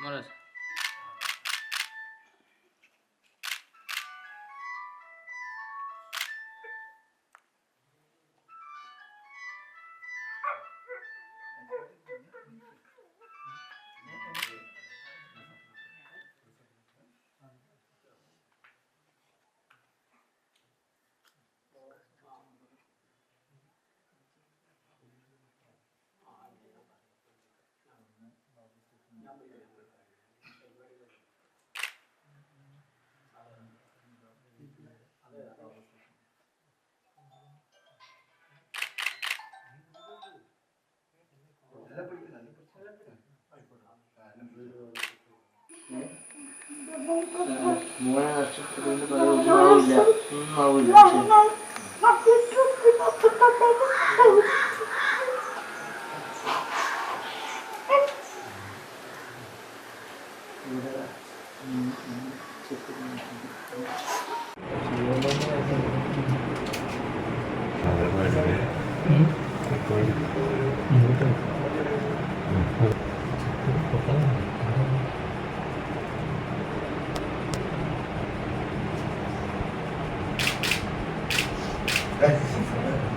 Morales. മൂന്ന് നക്ഷത്രത്തിന് പറയാനില്ല ഒന്നാവില്ല ബഹുമാനപ്പെട്ട മുഖ്യമന്ത്രിയുടെ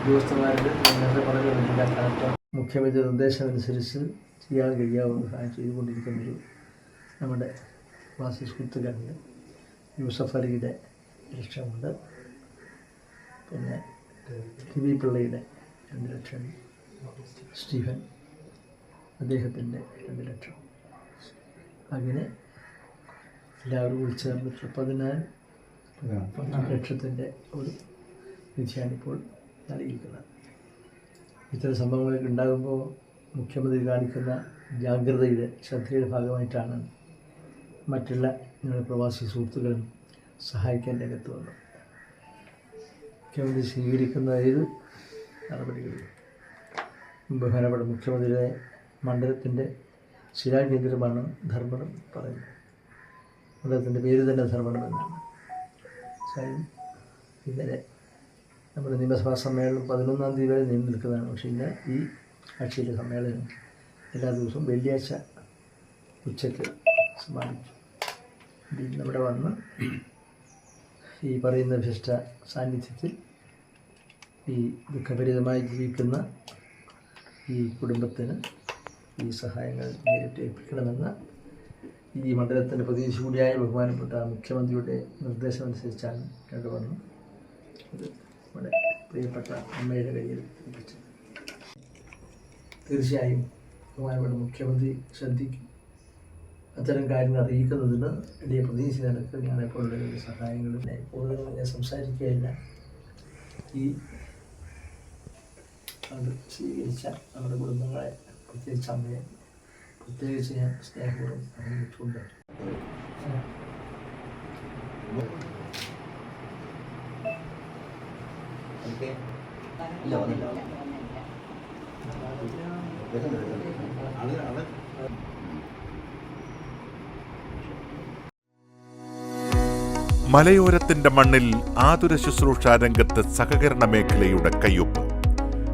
ഉദ്യോഗസ്ഥന്മാരുടെ പറഞ്ഞ ജില്ലാ കളക്ടർ മുഖ്യമന്ത്രി നിർദ്ദേശമനുസരിച്ച് ചെയ്യാൻ കഴിയാവുന്ന സഹായം ചെയ്തുകൊണ്ടിരിക്കുന്നൊരു നമ്മുടെ വാസി സുഹൃത്തുക്കളുണ്ട്. യൂസഫ് അലിയുടെ ലക്ഷ്യമുണ്ട് പിന്നെ ഹിബി പിള്ളയുടെ രണ്ട് ലക്ഷം സ്റ്റീഫൻ അദ്ദേഹത്തിന്റെ രണ്ട് ലക്ഷം അങ്ങനെ എല്ലാവരും വിളിച്ചേർന്ന് പതിനാല്. ലക്ഷത്തിന്റെ ഒരു നിധിയാണ് ഇപ്പോൾ നൽകിയിരിക്കുന്നത്. ഇത്തരം സംഭവങ്ങളൊക്കെ ഉണ്ടാകുമ്പോൾ മുഖ്യമന്ത്രി കാണിക്കുന്ന ജാഗ്രതയുടെ ശ്രദ്ധയുടെ ഭാഗമായിട്ടാണ് മറ്റുള്ള ഞങ്ങളുടെ പ്രവാസി സുഹൃത്തുക്കളും സഹായിക്കാൻ രംഗത്ത് വന്നത്. മുഖ്യമന്ത്രി സ്വീകരിക്കുന്ന ഏത് നടപടികളും ബഹുമാനപ്പെട്ട മുഖ്യമന്ത്രിയുടെ മണ്ഡലത്തിന്റെ ശിലാകേന്ദ്രമാണ് ധർമ്മടം പറയുന്നത്. മണ്ഡലത്തിന്റെ പേര് തന്നെ ധർമ്മടം എന്നാണ്. ഇന്നലെ നമ്മുടെ നിയമസഭാ സമ്മേളനം പതിനൊന്നാം തീയതി വരെ നീണ്ടു നിൽക്കുന്നതാണ്. പക്ഷേ ഇന്ന് ഈ ആഴ്ചയിലെ സമ്മേളനം എല്ലാ ദിവസവും വെള്ളിയാഴ്ച ഉച്ചയ്ക്ക് സമാപിച്ചു. ഇന്നിവിടെ വന്ന് ഈ പറയുന്ന വിശിഷ്ട സാന്നിധ്യത്തിൽ ഈ ദുഃഖഭരിതമായി ജീവിക്കുന്ന ഈ കുടുംബത്തിന് ഈ സഹായങ്ങൾ നേരിട്ട് ഏൽപ്പിക്കണമെന്ന് ഈ മണ്ഡലത്തിന്റെ പ്രതിനിധി കൂടിയായ ബഹുമാനപ്പെട്ട മുഖ്യമന്ത്രിയുടെ നിർദ്ദേശമനുസരിച്ചാണ് കണ്ടുവന്നു ഇത് നമ്മുടെ പ്രിയപ്പെട്ട അമ്മയുടെ കയ്യിൽ ഏൽപ്പിച്ചത് തീർച്ചയായും ബഹുമാനപ്പെട്ട മുഖ്യമന്ത്രി ശ്രദ്ധിക്കും. അത്തരം കാര്യങ്ങൾ അറിയിക്കുന്നതിന് വലിയ പ്രതീക്ഷ നിനക്ക് ഞാനെപ്പോഴുള്ള സഹായങ്ങളും കൂടുതലും ഞാൻ സംസാരിക്കുകയില്ല. ഈ അത് സ്വീകരിച്ച നമ്മുടെ കുടുംബങ്ങളെ പ്രത്യേകിച്ച് അമ്മയെ പ്രത്യേകിച്ച് ഞാൻ സ്നേഹപൂർവം അറിയിച്ചുകൊണ്ട് മലയോരത്തിന്റെ മണ്ണിൽ ആതുര ശുശ്രൂഷ രംഗത്ത് സഹകരണ മേഖലയുടെ കയ്യൊപ്പ്.